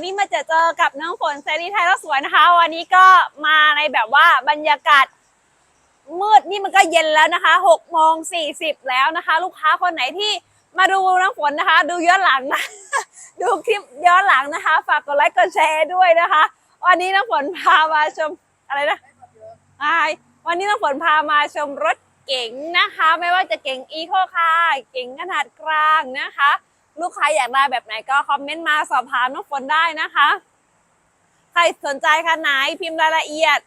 วันนี้มาเจอเจอกับน้องฝนเซรีไทยรถสวยนะคะ วันนี้ก็มาในแบบว่าบรรยากาศมืดนี่มันก็เย็นแล้วนะคะหกโมงสี่สิบแล้วนะคะ ลูกค้าคนไหนที่มาดูน้องฝนนะคะ ดูย้อนหลังนะดูคลิปย้อนหลังนะคะ ฝากกดไลค์กดแชร์ด้วยนะคะ วันนี้น้องฝนพามาชมอะไรนะไอวันนี้น้องฝนพามาชมรถเก๋งนะคะ ไม่ว่าจะเก๋งอีโคคาร์เก๋งขนาดกลางนะคะ ลูกค้าอยากได้แบบไหนก็คอมเมนต์มาสอบถามน้องฝนได้นะคะ ใครสนใจคันไหนพิมพ์รายละเอียด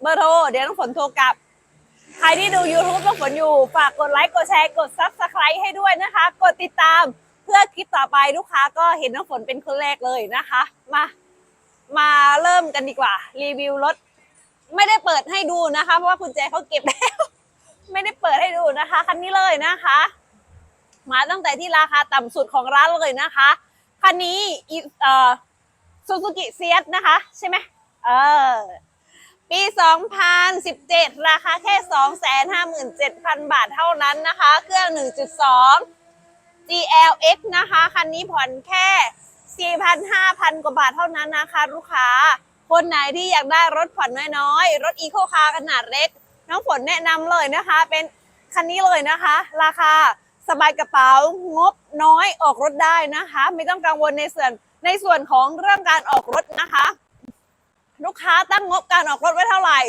เบอร์โทรเดี๋ยวน้องฝนโทรกลับ ใครที่ดู YouTube น้องฝนอยู่ ฝากกดไลค์กดแชร์กด Subscribe ให้ด้วยนะคะ กดติดตามเพื่อคลิปต่อไปลูกค้าก็เห็นน้องฝนเป็นคนแรกเลยนะคะ มามาเริ่มกันดีกว่า รีวิวรถ ไม่ได้เปิดให้ดูนะคะ เพราะว่าคุณแจเขาเก็บแล้ว ไม่ได้เปิดให้ดูนะคะ คันนี้เลยนะคะ มาตั้งแต่ที่ราคาต่ำสุดของร้านเลยนะคะ คันนี้ซูซูกิเซียสนะคะ ใช่ไหมเออปี 2017 ราคาแค่ 257,000 บาทเท่านั้นนะคะ เครื่อง 1.2 GLX นะคะ คันนี้ผ่อนแค่4,000-5,000 กว่าบาทเท่านั้นนะคะ ลูกค้า คนไหนที่อยากได้รถผ่อนน้อยๆ รถอีโคคาร์ขนาดเล็ก น้องฝนแนะนำเลยนะคะ เป็นคันนี้เลยนะคะ ราคา สบายกระเป๋างบน้อยออกรถได้นะคะ ไม่ต้องกังวลในส่วนในส่วนของเรื่องการออกรถนะคะ ลูกค้าตั้งงบการออกรถไว้เท่าไหร่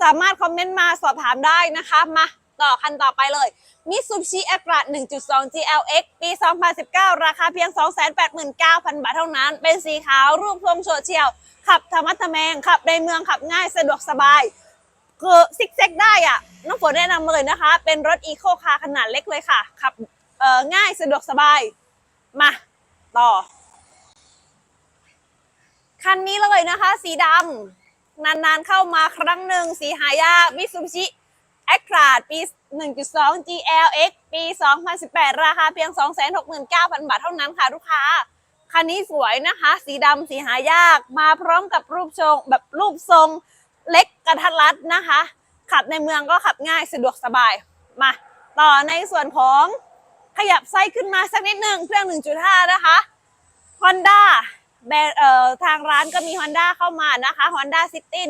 สามารถคอมเมนต์มาสอบถามได้นะคะมาต่อคันต่อไปเลย Mitsubishi a g r a 1.2 GLX ปี 2019 ราคาเพียง 289,000 บาทเท่านั้น เป็นสีขาวรูปทรงโฉดเฉี่ยว ขับธรรมะทะแมง ขับในเมืองขับง่ายสะดวกสบาย คือซิกแซกได้อะน้องฝนแนะนำเลยนะคะ เป็นรถอีโคคาร์ขนาดเล็กเลยค่ะ ขับเอ่อง่ายสะดวกสบาย มา ต่อ คันนี้เลยนะคะ สีดำนานๆเข้ามาครั้งหนึ่งสีหายากมิซูบิชิแอคทราดปี 1.2 GLX ปี 2018 ราคาเพียง 269,000 บาทเท่านั้นค่ะลูกค้า คันนี้สวยนะคะ สีดำสีหายาก มาพร้อมกับรูปทรงแบบรูปทรง เล็กกระทัดรัดนะคะ ขับในเมืองก็ขับง่ายสะดวกสบายมาต่อในส่วนของขยับไส้ขึ้นมาสักนิดหนึ่งเครื่อง 1.5 นะคะ Honda แบร์เอ่อทางร้านก็มี Honda เข้ามานะคะ Honda City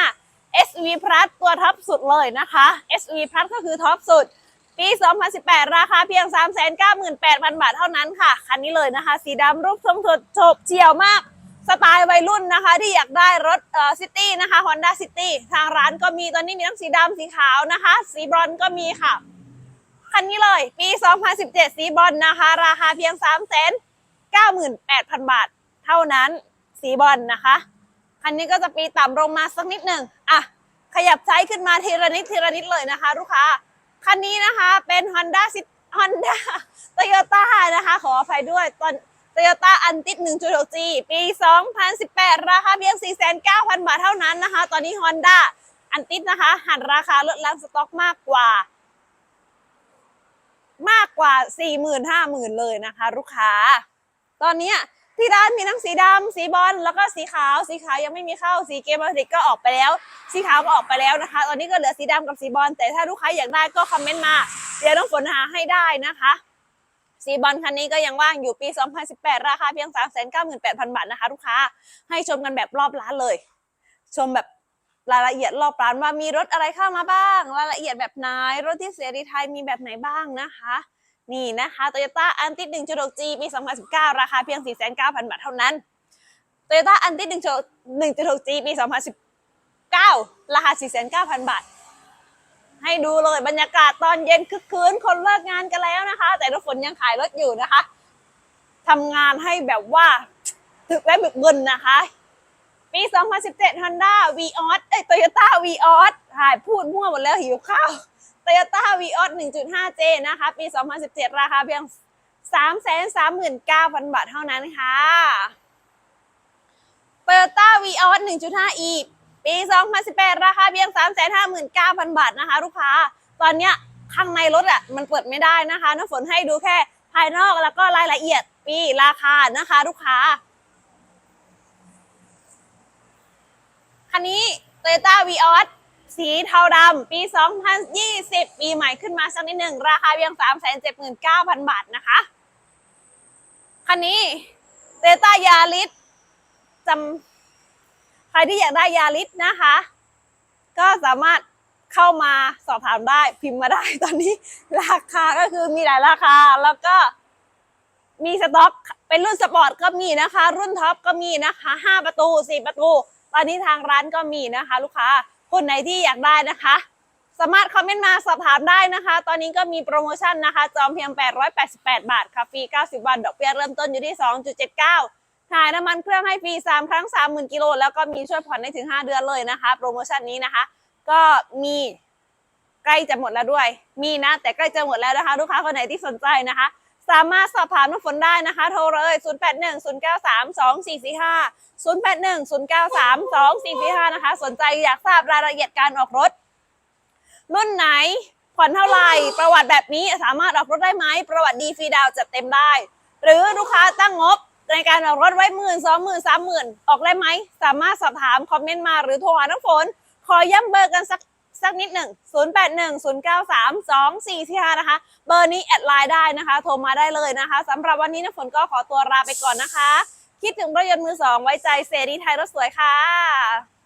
1.5 SV Plus ตัวท็อปสุดเลยนะคะ SV Plus ก็คือท็อปสุด ปี 2018 ราคาเพียง 398,000 บาทเท่านั้นค่ะ คันนี้เลยนะคะ สีดำรูปทรงโฉบเฉี่ยวมาก สไตล์วัยรุ่นนะคะ ที่อยากได้รถเอ่อซิตี้นะคะ Honda City ทางร้านก็มีตอนนี้มีทั้งสีดำสีขาวนะคะ สีบรอนซ์ก็มีค่ะ คันนี้เลยปี 2017 สีบรอนซ์นะคะ ราคาเพียง 398,000 บาท เท่านั้นสีบอลนะคะ คันนี้ก็จะปีต่ำลงมาสักนิดหนึ่งอะขยับไซส์ขึ้นมาทีละนิดทีละนิดเลยนะคะ ลูกค้า คันนี้นะคะเป็น Honda Cit Honda Toyota นะคะ ขออภัยด้วยตอน Toyota a n t i 1.6G ปี 2018 ราคาเพียง 49,000 บาทเท่านั้นนะคะ ตอนนี้ Honda a n t i นะคะ หันราคาลดล้างสต็อกมากกว่า มากกว่า 40,000 50,000 เลยนะคะ ลูกค้า ตอนนี้ที่ร้านมีทั้งสีดำสีบอลแล้วก็สีขาว สีขาวยังไม่มีเข้าสีเกมอลิกก็ออกไปแล้ว สีขาวก็ออกไปแล้วนะคะ ตอนนี้ก็เหลือสีดำกับสีบอลแต่ถ้าลูกค้าอยากได้ก็คอมเมนต์มา เดี๋ยวต้องฝนหาให้ได้นะคะ สีบอลคันนี้ก็ยังว่างอยู่ปี 2018 ราคาเพียง 398,000 บาทนะคะ ลูกค้า ให้ชมกันแบบรอบร้านเลย ชมแบบรายละเอียดรอบร้านว่ามีรถอะไรเข้ามาบ้าง รายละเอียดแบบไหน รถที่เสรีไทยมีแบบไหนบ้างนะคะ นี่นะคะ Toyota a n t i 1.6G ปี 2019 ราคาเพียง 4,900 บาทเท่านั้น Toyota a n t i 1.6G ปี 2019 ราคา 4,900 บาท ให้ดูเลยบรรยากาศตอนเย็นคึกคืนคนเลิกงานกันแล้วนะคะ แต่ทุกฝนยังขายรถอยู่นะคะทำงานให้แบบว่าถึกและบึกบึนนะคะ ปี 2017 Honda Vios เอ้ย Toyota Vios ถ่ายพูดมั่วหมดแล้วหิวข้าว Toyota Vios 1.5J นะคะ ปี 2017 ราคาเพียง 339,000 บาทเท่านั้นค่ะ Toyota Vios 1.5e ปี 2018 ราคาเพียง 359,000 บาทนะคะ ลูกค้า ตอนเนี้ยข้างในรถอะมันเปิดไม่ได้นะคะ น้ำฝนให้ดูแค่ภายนอกแล้วก็รายละเอียดปีราคานะคะ ลูกค้า คันนี้ Toyota Vios สีเทาดำปี 2020 ปีใหม่ขึ้นมาสักนิดหนึ่ง ราคาเพียง 379,000 บาทนะคะ คันนี้ Toyota Yaris จำ ใครที่อยากได้ยาลิสนะคะ ก็สามารถเข้ามาสอบถามได้พิมพ์มาได้ตอนนี้ ราคาก็คือมีหลายราคา แล้วก็มีสต็อกเป็นรุ่นสปอร์ตก็มีนะคะ รุ่นท็อปก็มีนะคะห้าประตูสี่ประตู ตอนนี้ทางร้านก็มีนะคะ ลูกค้าคนไหนที่อยากได้นะคะ สามารถคอมเมนต์มาสอบถามได้นะคะ ตอนนี้ก็มีโปรโมชั่นนะคะ จองเพียง 888 บาทค่ะฟรี90 วัน ดอกเบี้ยเริ่มต้นอยู่ที่ 2.79 ถ่ายน้ำมันเครื่องให้ฟรี 3 ครั้ง 30,000กิโลแล้วก็มีช่วยผ่อนได้ถึง 5 เดือนเลยนะคะ โปรโมชั่นนี้นะคะ ก็มีใกล้จะหมดแล้วด้วย มีนะ แต่ใกล้จะหมดแล้วนะคะ ลูกค้าคนไหนที่สนใจนะคะ สามารถสอบถามน้ำฝนได้นะคะ โทรเลย 0810932445 0810932445 นะคะ สนใจอยากทราบรายละเอียดการออกรถ รุ่นไหนผ่อนเท่าไหร่ประวัติแบบนี้สามารถออกรถได้ไหมประวัติดีฟรีดาวจัดเต็มได้ หรือลูกค้าตั้งงบ ในการออกรถไว้หมื่นสองหมื่นสามหมื่นออกได้ไหม สามารถสอบถามคอมเมนต์มาหรือโทรหาน้ำฝน ขอย้ำเบอร์กันสักสักนิดหนึ่ง 0 8 1 0 9 3 2 4 4 5 นะคะ เบอร์นี้แอดไลน์ได้นะคะ โทรมาได้เลยนะคะ สำหรับวันนี้น้ำฝนก็ขอตัวลาไปก่อนนะคะ คิดถึงรถยนต์มือสองไว้ใจเซรีไทยรถสวยค่ะ